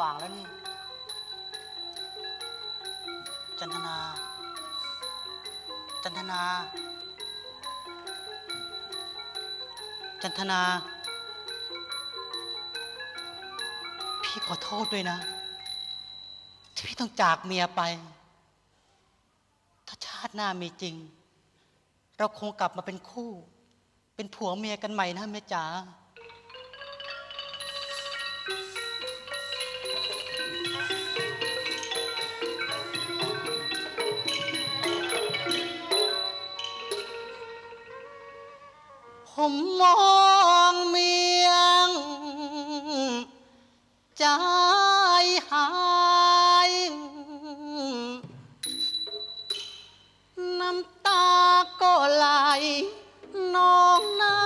ว่างแล้วนี่ จันทนา จันทนา จันทนา พี่ขอโทษด้วยนะ ที่พี่ต้องจากเมียไป ถ้าชาติหน้ามีจริง เราคงกลับมาเป็นคู่ เป็นผัวเมียกันใหม่นะแม่จ๋า ผมมองเมียง ใจหาย น้ำตาก็ไหลนองหน้า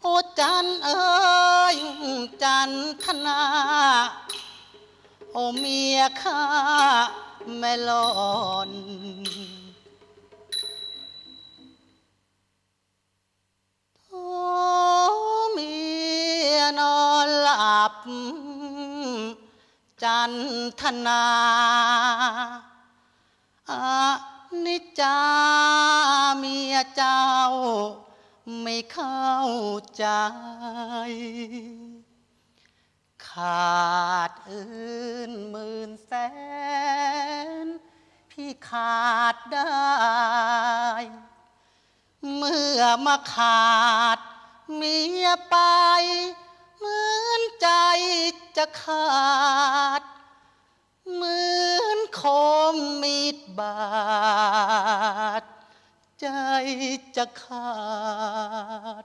โอจันเอ้ย จันทนา โอเมียข้าแม่หลอน จันทนาอานิจาเมียเจ้า ไม่เข้าใจ ขาดอื่นหมื่นแสน พี่ขาดได้ เมื่อมาขาดเมียไป เหมือนใจจะขาด เหมือนคมมีดบาด ใจจะขาด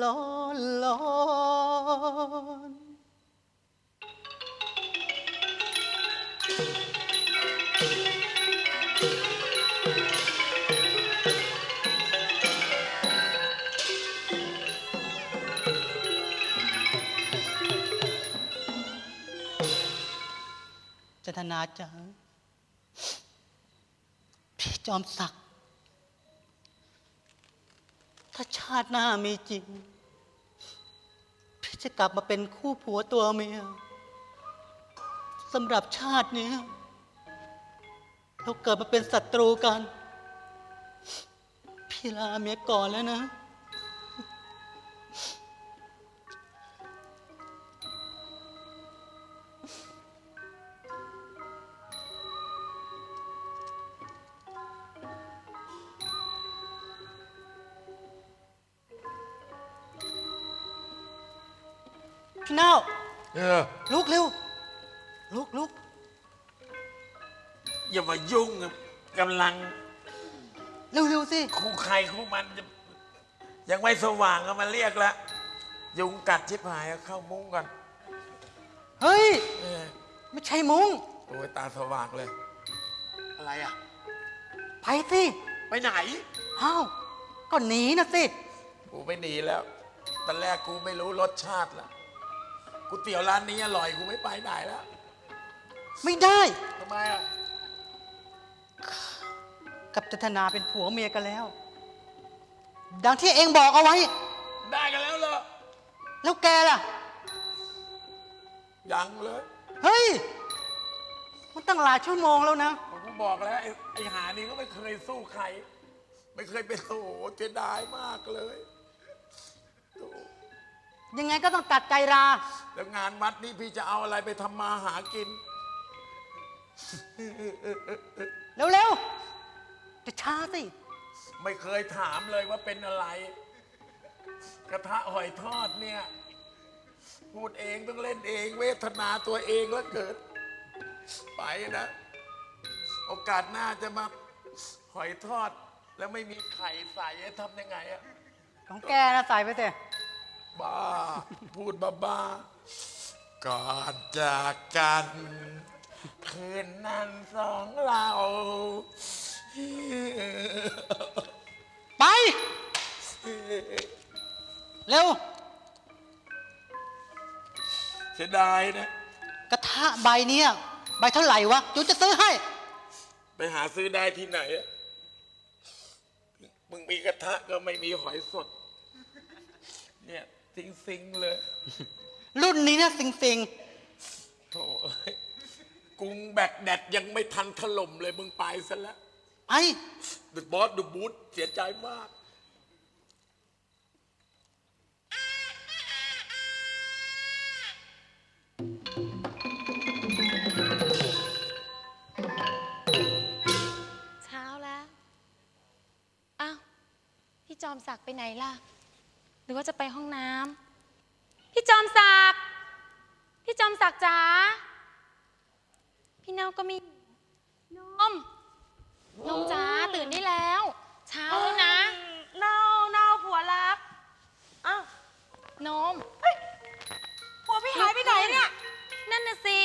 ร้อนร้อน นาจ๋าพี่จอมศักดิ์ ถ้าชาติหน้ามีจริง พี่จะกลับมาเป็นคู่ผัวตัวเมียสำหรับชาตินี้ เราเกิดมาเป็นศัตรูกัน พี่ลาเมียก่อนแล้วนะ พี่เน่าเออลุกเร็วลุกลุกอย่ามายุ่งกำลังเร็วเร็วสิคู่ใครคู่มันจะยังไม่สว่างก็มาเรียกแล้วยุงกัดชิบหายเอาเข้ามุ้งก่อนเฮ้ย เออไม่ใช่มุ้งโอ้ยตาสว่างเลย อะไรอะ ไปสิไปไหนอ้าวก็หนีนะสิ กูไม่หนีแล้ว ตอนแรกกูไม่รู้รสชาติละ กูเตี๋ยวร้านนี้อร่อยกูไม่ไปไหนแล้วไม่ได้ทำไมอะกับจันทนาเป็นผัวเมียกันแล้ว ดังที่เองบอกเอาไว้ ได้กันแล้วเหรอแล้วแกล่ะ ยังเลยเฮ้ย มันตั้งหลายชั่วโมงแล้วนะกูบอกแล้วไอ้ไอ้หานี่ก็ไม่เคยสู้ใคร ไม่เคยเป็นโอ้โหเสียดายมากเลยโถ่ยังไงก็ต้องตัดใจรา แล้วงานวัดนี้พี่จะเอาอะไรไปทำมาหากิน เร็วๆ จะช้าสิ ไม่เคยถามเลยว่าเป็นอะไร กระทะหอยทอดเนี่ย พูดเองต้องเล่นเอง เวทนาตัวเองแล้วเกิด ไปนะ โอกาสหน้าจะมาหอยทอด แล้วไม่มีไข่ใส่ทำยังไงอะของแกนะใส่ไปสิ บ้า พูดบ้าบ้าๆก่อนจากกัน คืนนั้นสองเรา ไป เร็ว เสียดายนะ กระทะใบเนี้ยใบเท่าไหร่วะจูจะซื้อให้ ไปหาซื้อได้ที่ไหนอะมึงมีกระทะก็ไม่มีหอยสด เนี่ย ซิงซิงๆเลยรุ่นนี้นะสิงสิงโถ่เอ้ยกรุงแบกแดดยังไม่ทันถล่มเลยมึงไปซะแล้วไอ้ The boss the boot เสียใจมาก เช้าแล้ว อ้าว พี่จอมศักดิ์ไปไหนล่ะ หรือว่าจะไปห้องน้ำพี่จอมศักดิ์พี่จอมศักดิ์จ๋าพี่เนาก็มีนมนมจ๋าตื่นได้แล้ว เช้าแล้วนะเน่าเน่าผัวรักอ้าวนมผัวพี่หายไปไหนเนี่ย นั่นน่ะสิ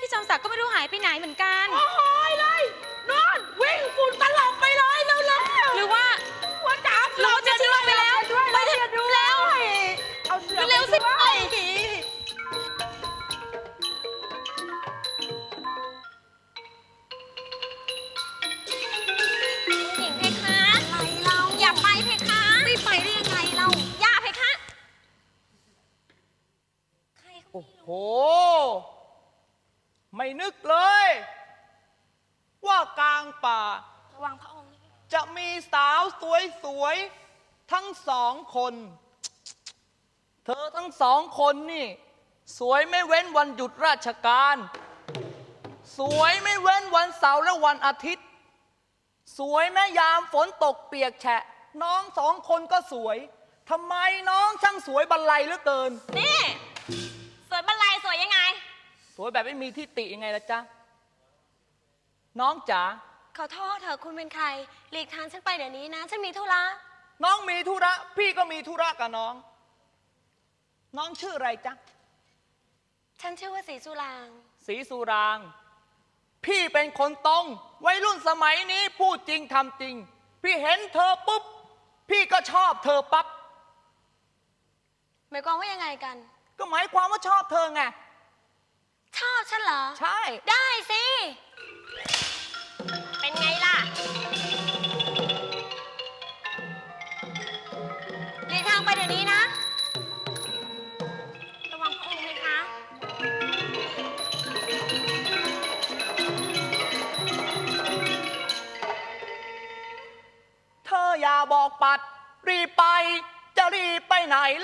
พี่จอมศักดิ์ก็ไม่รู้หายไปไหนเหมือนกัน โอ้โหยเลย สองคนนี่ สวยไม่เว้นวันหยุดราชการ สวยไม่เว้นวันเสาร์และวันอาทิตย์ สวยแม้ยามฝนตกเปียกแฉะ น้องสองคนก็สวยทำไมน้องช่างสวยบรรลัยเหลือเกิน นี่ สวยบรรลัยสวยยังไง สวยแบบไม่มีที่ติยังไงล่ะจ๊ะ น้องจ๋าขอโทษเถอะคุณเป็นใคร หลีกทางฉันไปเดี๋ยวนี้นะ ฉันมีธุระ น้องมีธุระ พี่ก็มีธุระกับน้อง น้องชื่ออะไรจ๊ะฉันชื่อว่าสีสุราง สีสุราง พี่เป็นคนตรงวัยรุ่นสมัยนี้พูดจริงทำจริง พี่เห็นเธอปุ๊บ พี่ก็ชอบเธอปั๊บ หมายความว่ายังไงกัน ก็หมายความว่าชอบเธอไง ชอบฉันเหรอ ใช่ ได้สิ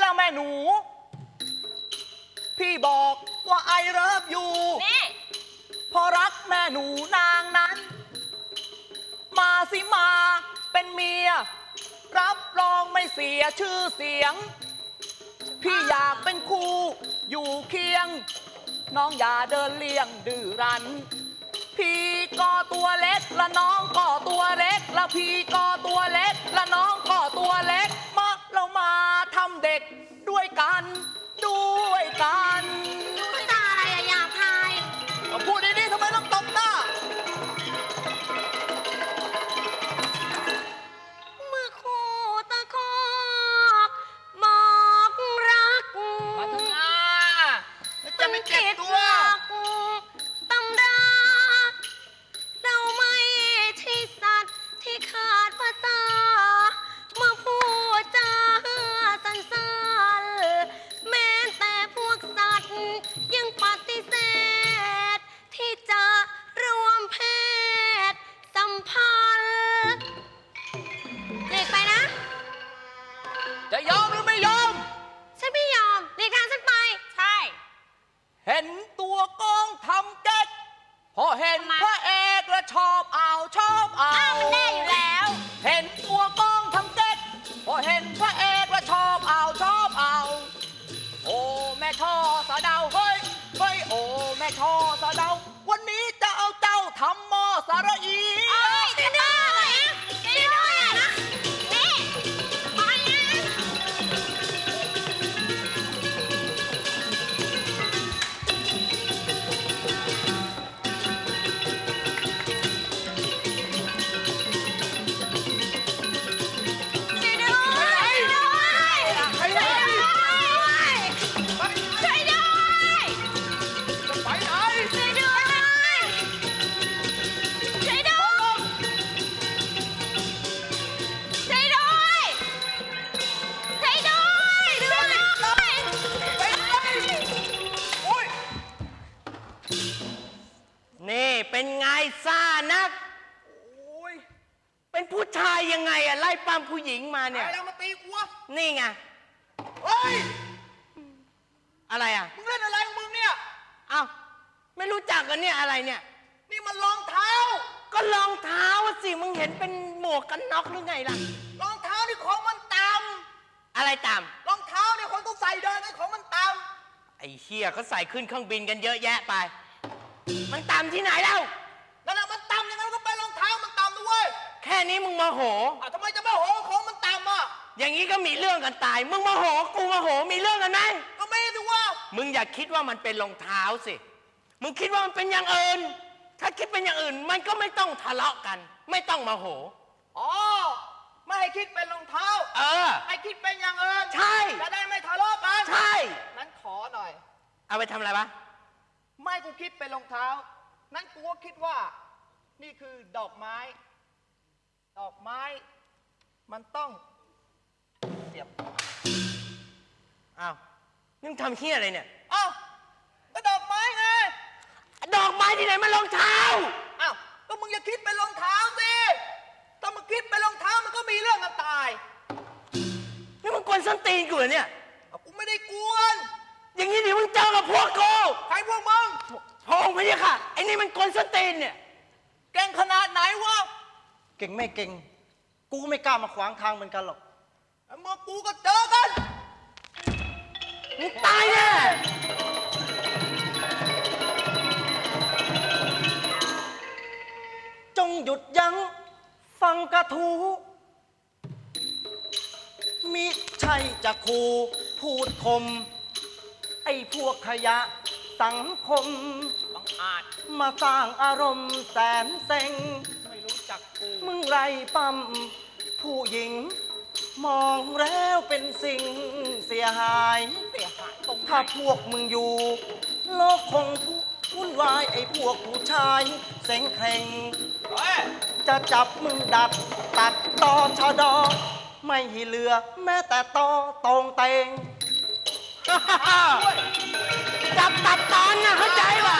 ล่ะแม่หนู พี่บอกว่าไอเลิฟอยู่นี่พอรักแม่หนูนางนั้น มาสิมาเป็นเมีย รับรองไม่เสียชื่อเสียง พี่อยากเป็นครูอยู่เคียง น้องอย่าเดินเลี่ยงดื้อรั้น พี่ก็ตัวเล็กและน้องก็ตัวเล็กและพี่ก็ตัวเล็กและน้องก็ตัวเล็ก เด็กด้วยกัน ด้วยกัน มันรองเท้า ก็รองเท้าอะสิมึงเห็นเป็นหมวกกันน็อกหรือไงล่ะ รองเท้านี่ของมันต่อะไรตามำรองเท้าเนี่ยคนต้องใส่เดินไอ้ของมันต่ไอ้เฮียเขาใส่ขึ้นเครื่องบินกันเยอะแยะไป มันตามที่ไหนแล้วำนั่นแหละมันต่ำยังไงมันก็เป็นรองเท้ามันต่ำนะเว้ยแค่นี้มึงโมโห อะทำไมจะไม่โหของมันต่ำอะอย่างนี้ก็มีเรื่องกันตาย มึงโมโห กูโมโห มีเรื่องกันไหม ก็ไม่สิว่ามึงอย่าคิดว่ามันเป็นรองเท้าสิ มึงคิดว่ามันเป็นอย่างอื่น ถ้าคิดเป็นอย่างอื่นมันก็ไม่ต้องทะเลาะกัน ไม่ต้องโมโห อ๋อ ไม่ให้คิดเป็นรองเท้า เออ ให้คิดเป็นอย่างอื่นใช่ จะได้ไม่ทะเลาะกันใช่ นั้นขอหน่อย เอาไปทำอะไรวะไม่กูคิดเป็นรองเท้า นั้นกูก็คิดว่า นี่คือดอกไม้ ดอกไม้ มันต้องเสียบอ้าวนี่มึงทำเฮียอะไรเนี่ยอ้าวก็ดอกไม้ไง ดอกไม้ที่ไหนมันรองเท้า อ้าว ก็มึงอย่าคิดเป็นรองเท้าสิ ถ้ามึงคิดเป็นรองเท้ามันก็มีเรื่องกันตายนี่มึงกวนส้นตีนกูเหรอเนี่ยอ้าวกูไม่ได้กวน อย่างนี้เดี๋ยวมึงเจอกับพวกกูใครพวกมึงพระองค์พระยะค่ะ ไอ้นี่มันกวนส้นตีนเนี่ย เก่งขนาดไหนวะเก่งไม่เก่ง กูก็ไม่กล้ามาขวางทางเหมือนกันหรอกเมื่อกูก็เจอกัน มึงตายแน่ หยุดยั้งฟังกระทูมิใช่จะคูพูดคม ไอ้พวกขยะสังคม บังอาจมาสร้างอารมณ์แสนเซ็ง ไม่รู้จักกูมึงไรปั๊มผู้หญิง มองแล้วเป็นสิ่งเสียหาย เสียหายตรงไหนถ้าพวกมึงอยู่ โลกคงวุ่นวายไอ้พวกผู้ชาย เซ็งเคร่งเฮ้ย จะจับมึงดัด ตัดตอชะดอ ไม่ให้เหลือ แม้แต่ตอตรงเตง จับตัดตอนนะเข้าใจป่ะ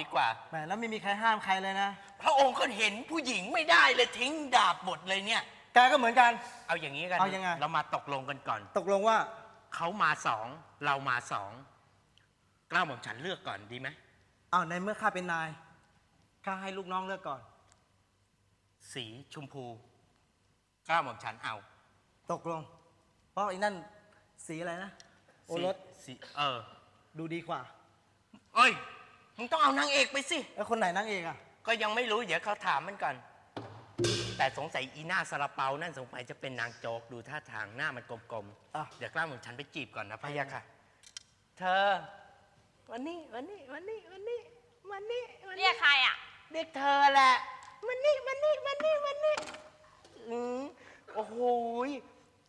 ดีกว่า แหมแล้วไม่มีใครห้ามใครเลยนะ พระองค์ก็เห็นผู้หญิงไม่ได้เลยทิ้งดาบหมดเลยเนี่ย แกก็เหมือนกัน เอาอย่างนี้กันเอายังไง เรามาตกลงกันก่อน ตกลงว่า เขามาสองเรามาสองกล้าหม่อมฉันเลือกก่อนดีไหมเอาในเมื่อข้าเป็นนาย ข้าให้ลูกน้องเลือกก่อน สีชมพูกล้าหม่อมฉันเอาตกลง เพราะไอ้นั่นสีอะไรนะ โอรสสีสีเออ ดูดีกว่า เอ้ย มึงต้องเอานางเอกไปสิ แล้วคนไหนนางเอกอะ ก็ยังไม่รู้ เดี๋ยวเขาถามมันก่อน แต่สงสัยอีหน้าซาลาเปานั่นสงสัยจะเป็นนางโจ๊กดูท่าทางหน้ามันกลมอะ ๆ เดี๋ยวกล้าหม่อมฉันไปจีบก่อนนะพะยะค่ะ เธอ วันนี้วันนี้วันนี้วันนี้วันนี้วันนี้เรียกใครอะ เรียกเธอแหละมันนี่มันนี่มันนี่มันนี่อืมโอ้โหย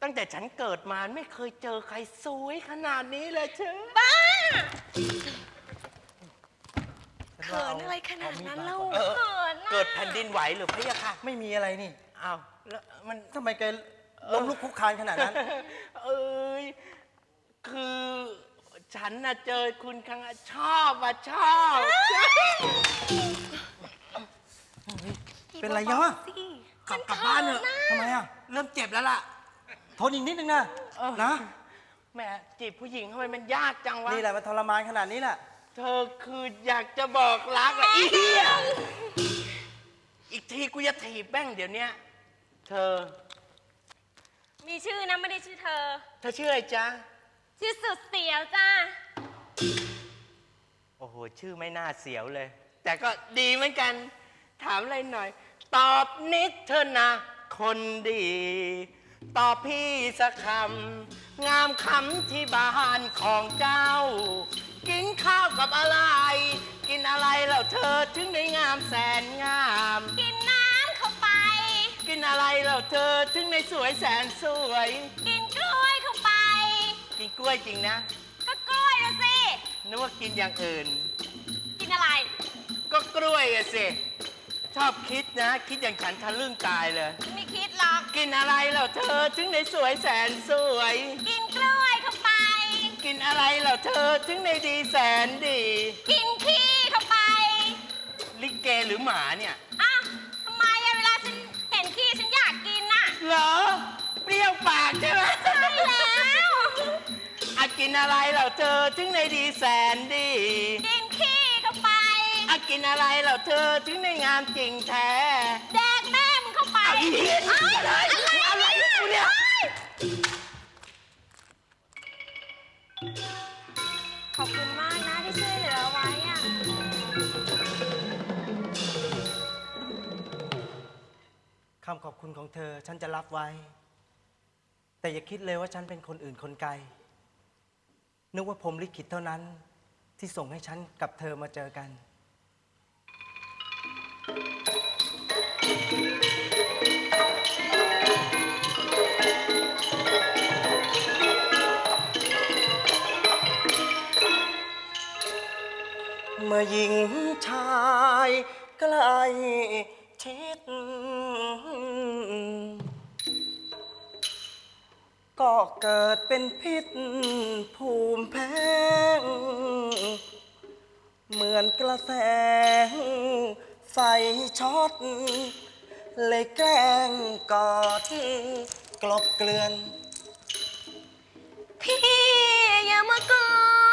ตั้งแต่ฉันเกิดมาไม่เคยเจอใครสวยขนาดนี้เลยเชอบ้า เขินอะไรขนาดนั้นเล่าเออเขินอะเกิดแผ่นดินไหวหรือพะยะค่ะไม่มีอะไรนี่อ้าวแล้วมันทำไมแกล้มลุกคลุกคลานขนาดนั้น เอ้ยคือฉันน่ะเจอคุณครั้งแรกชอบอะชอบ เป็นไรยะกลับกลับบ้านเถอะทำไมอะเริ่มเจ็บแล้วล่ะ ทนอีกนิดนึงนะเออ นะ แหม่จีบผู้หญิงทำไมมันยากจังวะนี่แหละมันทรมานขนาดนี้แหละ เธอคืออยากจะบอกรักอะอีเหี้ยอีกทีกูจะถีบแบ้งเดี๋ยวเนี้ยเธอ มีชื่อนะไม่ได้ชื่อเธอ เธอชื่ออะไรจ๊ะ ชื่อสุดเสียวจ้าโอ้โห ชื่อไม่น่าเสียวเลย แต่ก็ดีเหมือนกัน ถามอะไรหน่อย ตอบนิดเธอนะ คนดี ตอบพี่สักคำ งามคำที่บ้านของเจ้า กินข้าวกับอะไร กินอะไรแล้วเธอถึงได้งามแสนงาม กินน้ำเข้าไป กินอะไรแล้วเธอถึงได้สวยแสนสวย กินกล้วยเข้าไป กินกล้วยจริงนะ ก็กล้วยนะสิ นึกว่ากินอย่างอื่น กินอะไร ก็กล้วยอะสิ ชอบคิดนะ คิดอย่างฉันทะลึ่งตายเลย ไม่คิดหรอก กินอะไรแล้วเธอถึงได้สวยแสนสวย กินกล้วยเข้าไป กินอะไรแล้วเธอ ถึงได้ดีแสนดี กินขี้เข้าไปลิเกหรือหมาเนี่ย อ้าวทำไมอะเวลาฉันเห็นขี้ฉันอยากกินน่ะเหรอ เปรี้ยวปากใช่ไหมใช่แล้วอะกินอะไรแล้วเธอ ถึงได้ดีแสนดี กินขี้เข้าไปอะกินอะไรแล้วเธอ ถึงได้งามจริงแท้ แดกแม่มึงเข้าไปเอาอีเหี้ยอ้าวอะไร คำขอบคุณของเธอฉันจะรับไว้ แต่อย่าคิดเลยว่าฉันเป็นคนอื่นคนไกล นึกว่าผมลิขิตเท่านั้นที่ส่งให้ฉันกับเธอมาเจอกัน เมื่อหญิงชายใกล้ชิด ก็เกิดเป็นพิษภูมิแพ้เหมือนกระแสงไฟช็อต เลยแกล้งกอดกลบเกลื่อน พี่อย่ามากอด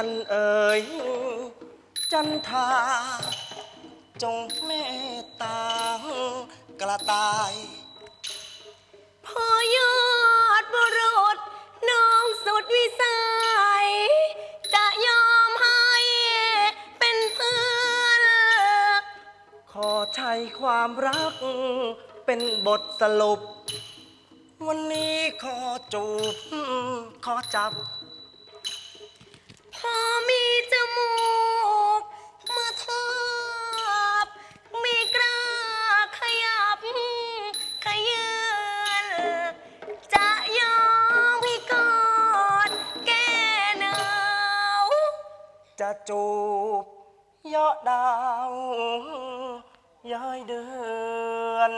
จันเอ๋ยจันทาจงเมตตากระต่ายพ่อยอดบุรุษน้องสุดวิสัย จะยอมให้เป็นเพื่อนขอใช้ความรักเป็นบทสรุป วันนี้ขอจูบขอจับ พอมีจมูกเมื่อทาบมีกล้าขยับ ขยืนจะยอมให้กอดแก้หนาวจะจูบยอดดาวย้อยเดือน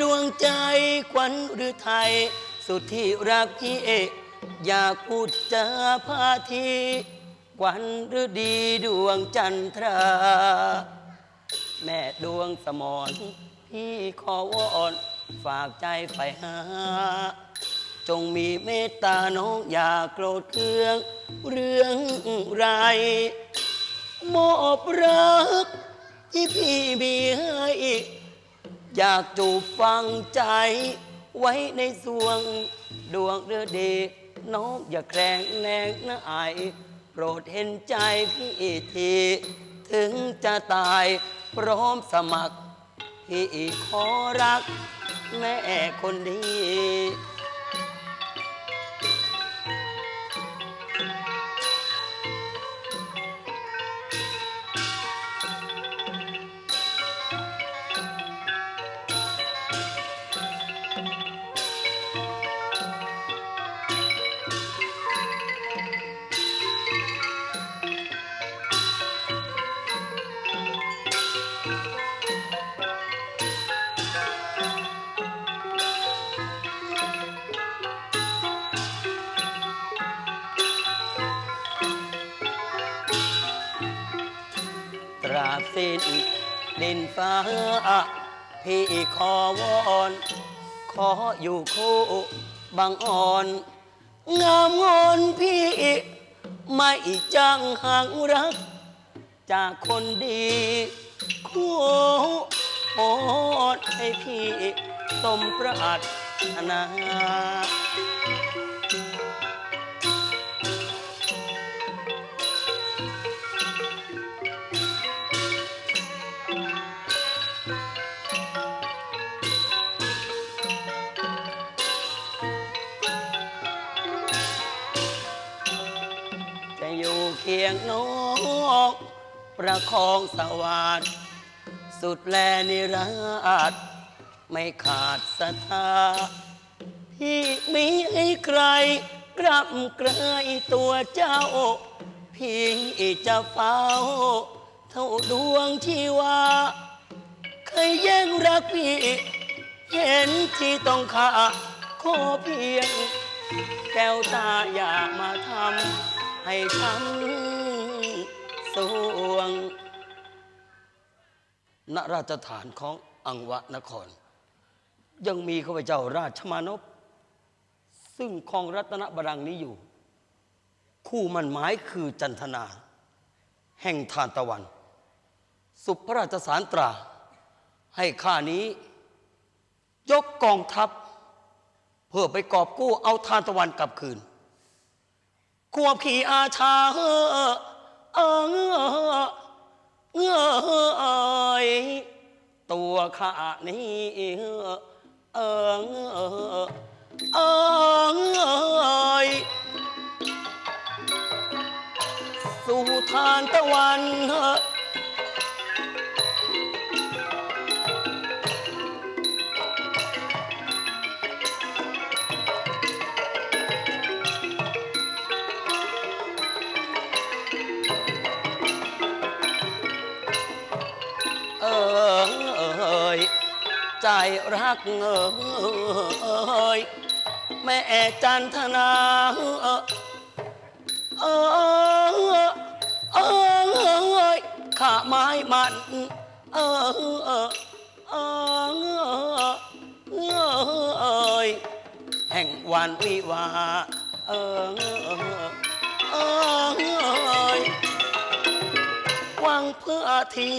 ดวงใจขวัญหรือไทย สุดที่รักพี่เอกอยากพูดจาพาทีขวัญหรือดีดวงจันทรา แม่ดวงสมรพี่ขอวอนฝากใจไปหา จงมีเมตตาน้องอย่าโกรธเคือง เรื่องไรมอบรักที่พี่มีให้ อยากจูบฟังใจ ไว้ในสวง ดวงเรือเดชน้องอย่าแกรงแนงนะไอายโปรดเห็นใจพี่ทีถึงจะตายพร้อมสมัคร พี่ขอรักแม่คนดี ฟ้า พี่ขอวอน ขออยู่คู่บางอ่อน งามงอนพี่ ไม่จังห่างรัก จากคนดีคู่โอดให้พี่สมปรารถนา ยู่เคียงน้องประคองสวัสดสุดแลนิราชไม่ขาดศรัทธาที่มีให้ใคร กลับไกลตัวเจ้า พี่จะเฝ้า เท่าดวงชีวา เคยแย่งรักพี่ เห็นที่ต้องขาขอเพียง แก้วตาอย่ามาทำให้ช้ำ สวง ณราชฐานของอังวะนคร ยังมีข้าพเจ้าราชมานพซึ่งครองรัตนบรังนี้อยู่ คู่มันหมายคือจันทนา แห่งทานตะวัน สุพระราชสารตรา ให้ข้านี้ ยกกองทัพ เพื่อไปกอบกู้เอาทานตะวันกลับคืน ควบขี่อาชาเออ เออเออตัวข้านี้เออเออเออสู่ทานตะวัน ใจรักเอยแม่จันทนาเอยเอยข้าไม้มันเอยเอยแห่งวันวิวาเอยเอยหวังเพื่อที